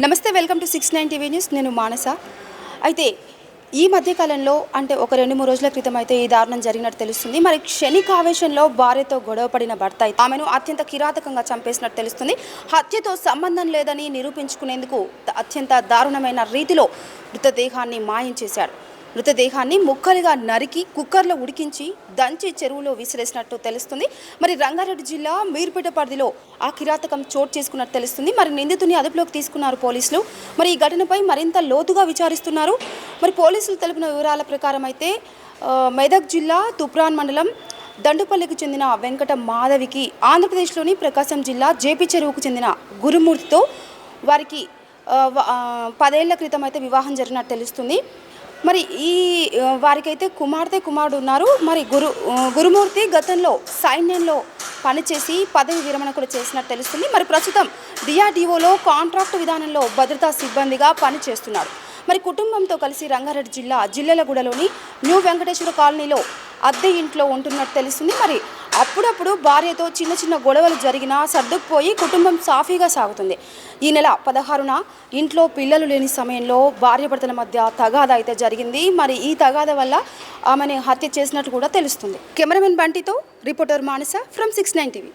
నమస్తే welcome to six nine TV news. నేను మానస. అయితే ఈ మధ్యకాలంలో అంటే ఒక రెండు మూడు రోజుల క్రితం అయితే ఈ దారుణం జరిగినట్టు తెలుస్తుంది. మరి క్షణికావేశంలో భార్యతో గొడవపడిన భర్త ఆమెను అత్యంత కిరాతకంగా చంపేసినట్టు తెలుస్తుంది. హత్యతో సంబంధం లేదని నిరూపించుకునేందుకు అత్యంత దారుణమైన రీతిలో మృతదేహాన్ని మాయం చేశాడు మృతదేహాన్ని ముక్కలుగా నరికి కుక్కర్లో ఉడికించి దంచి చెరువులో విసిరేసినట్టు తెలుస్తుంది. మరి రంగారెడ్డి జిల్లా మీర్పేట పరిధిలో ఆ కిరాతకం చోటు చేసుకున్నట్టు తెలుస్తుంది. మరి నిందితుని అదుపులోకి తీసుకున్నారు పోలీసులు. మరి ఈ ఘటనపై మరింత లోతుగా విచారిస్తున్నారు. మరి పోలీసులు తెలిపిన వివరాల ప్రకారం అయితే మెదక్ జిల్లా తుప్రాన్ మండలం దండుపల్లికి చెందిన వెంకట మాధవికి ఆంధ్రప్రదేశ్లోని ప్రకాశం జిల్లా జేపీ చెరువుకు చెందిన గురుమూర్తితో వారికి పదేళ్ళ క్రితం అయితే వివాహం జరిగినట్టు తెలుస్తుంది. మరి ఈ వారికైతే కుమార్తె కుమారుడు ఉన్నారు. మరి గురు గురుమూర్తి గతంలో సైన్యంలో పనిచేసి పదవి విరమణ కూడా చేసినట్టు తెలుస్తుంది. మరి ప్రస్తుతం డిఆర్డిఓలో కాంట్రాక్ట్ విధానంలో భద్రతా సిబ్బందిగా పనిచేస్తున్నారు. మరి కుటుంబంతో కలిసి రంగారెడ్డి జిల్లా జిల్లెలగూడలోని న్యూ వెంకటేశ్వర కాలనీలో అద్దె ఇంట్లో ఉంటున్నట్టు తెలుస్తుంది. మరి అప్పుడప్పుడు భార్యతో చిన్న చిన్న గొడవలు జరిగినా సర్దుకుపోయి కుటుంబం సాఫీగా సాగుతుంది. ఈ నెల పదహారున ఇంట్లో పిల్లలు లేని సమయంలో భార్య భర్తల మధ్య తగాద అయితే జరిగింది. మరి ఈ తగాద వల్ల ఆమెని హత్య చేసినట్టు కూడా తెలుస్తుంది. Cameraman బంటితో reporter Manasa from six nine TV.